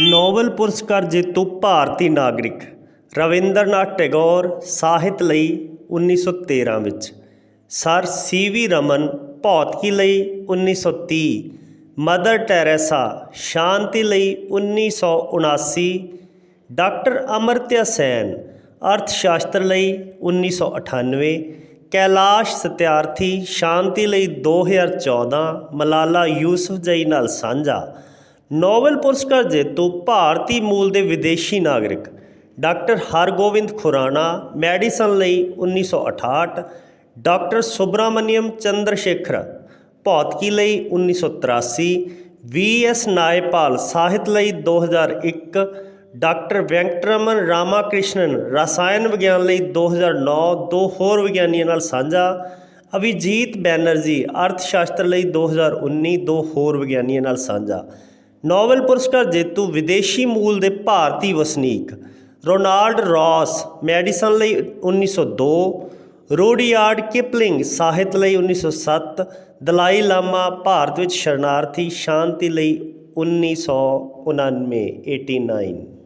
Nobel ਪੁਰਸਕਾਰ ਜੇਤੂ ਭਾਰਤੀ ਨਾਗਰਿਕ ਰਵਿੰਦਰਨਾਥ ਟੈਗੋਰ ਸਾਹਿਤ ਲਈ 1913 ਵਿੱਚ, ਸਰ ਸੀ ਵੀ ਰਮਨ ਭੌਤਿਕੀ ਲਈ 1930 ਮਦਰ ਟੈਰੇਸਾ ਸ਼ਾਂਤੀ ਲਈ 1979 ਡਾਕਟਰ ਅਮਰਤਿਆ ਸੈਨ ਅਰਥ ਸ਼ਾਸਤਰ ਲਈ 1998 ਕੈਲਾਸ਼ ਸਤਿਆਰਥੀ ਸ਼ਾਂਤੀ ਲਈ 2014 ਮਲਾਲਾ ਯੂਸਫਜ਼ਈ ਨਾਲ ਸਾਂਝਾ ਨੋਬਲ ਪੁਰਸਕਾਰ ਜੇਤੂ ਭਾਰਤੀ ਮੂਲ ਦੇ ਵਿਦੇਸ਼ੀ ਨਾਗਰਿਕ ਡਾਕਟਰ ਹਰਗੋਬਿੰਦ ਖੁਰਾਣਾ, ਮੈਡੀਸਨ ਲਈ 1968 ਡਾਕਟਰ ਸੁਬਰਾਮਨੀਅਮ ਚੰਦਰ ਸ਼ੇਖਰ ਭੌਤਿਕੀ ਲਈ 1983 ਵੀ ਐਸ ਨਾਇਪਾਲ ਸਾਹਿਤ ਲਈ 2001 ਡਾਕਟਰ ਵੈਂਕਟਰਮਨ ਰਾਮਾਕ੍ਰਿਸ਼ਨਨ ਰਸਾਇਣ ਵਿਗਿਆਨ ਲਈ 2009 ਦੋ ਹੋਰ ਵਿਗਿਆਨੀਆਂ ਨਾਲ ਸਾਂਝਾ, ਅਭਿਜੀਤ ਬੈਨਰਜੀ ਅਰਥ ਸ਼ਾਸਤਰ ਲਈ 2019 ਦੋ ਹੋਰ ਵਿਗਿਆਨੀਆਂ ਨਾਲ ਸਾਂਝਾ। ਨੋਬਲ ਪੁਰਸਕਾਰ ਜੇਤੂ ਵਿਦੇਸ਼ੀ ਮੂਲ ਦੇ ਭਾਰਤੀ ਵਸਨੀਕ ਰੋਨਾਲਡ ਰੌਸ, ਮੈਡੀਸਨ ਲਈ 1902 ਰੋਡੀਆਰਡ ਕਿਪਲਿੰਗ ਸਾਹਿਤ ਲਈ 1907 ਦਲਾਈ ਲਾਮਾ ਭਾਰਤ ਵਿੱਚ ਸ਼ਰਨਾਰਥੀ ਸ਼ਾਂਤੀ ਲਈ 1999 89